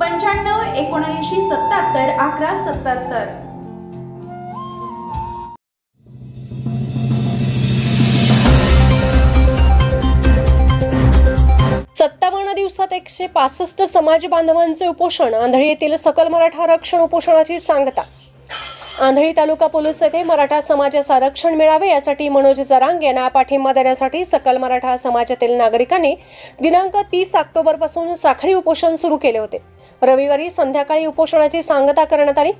पंच्याण्णव एकोणऐंशी सत्याहत्तर अकरा सत्याहत्तर. सत्तावन्न दिवसात एकशे पासष्ट समाज बांधवांचे उपोषण आंधळी येथील सकल मराठा आरक्षण उपोषणाची सांगता. आंधळी तालुका पोलीस येथे मराठा समाजाचं आरक्षण मिळावे यासाठी मनोज जरांग यांना पाठिंबा देण्यासाठी सकल मराठा समाजातील नागरिकांनी दिनांक तीस ऑक्टोबरपासून साखळी उपोषण सुरू केले होते. रविवारी संध्याकाळी उपोषणाची सांगता करण्यात आली.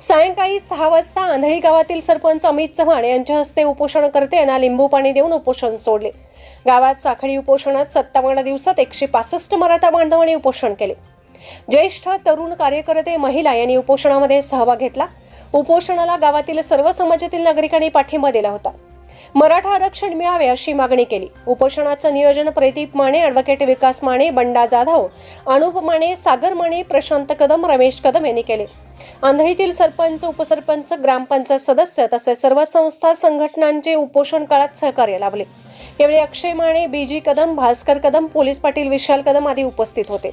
सायंकाळी सहा वाजता आंधळी गावातील सरपंच अमित चव्हाण यांच्या हस्ते उपोषणकर्ते यांना लिंबू पाणी देऊन उपोषण सोडले. गावात साखळी उपोषणात सत्तावन्न दिवसात एकशे पासष्ट मराठा बांधवांनी उपोषण केले. ज्येष्ठ तरुण कार्यकर्ते महिला यांनी उपोषणामध्ये सहभाग घेतला. उपोषणाला गावातील सर्व समाजातील नागरिकांनी पाठिंबा दिला होता. मराठा आरक्षण मिळावे अशी मागणी केली. उपोषणाचं नियोजन प्रदीप माने ॲडव्होकेट विकास माने बंडा जाधव अनुप माने सागर माने प्रशांत कदम रमेश कदम यांनी केले. आंधळीतील सरपंच उपसरपंच ग्रामपंचायत सदस्य तसेच सर्व संस्था संघटनांचे उपोषण काळात सहकार्य लाभले. यावेळी अक्षय माने बीजी कदम भास्कर कदम पोलीस पाटील विशाल कदम आदी उपस्थित होते.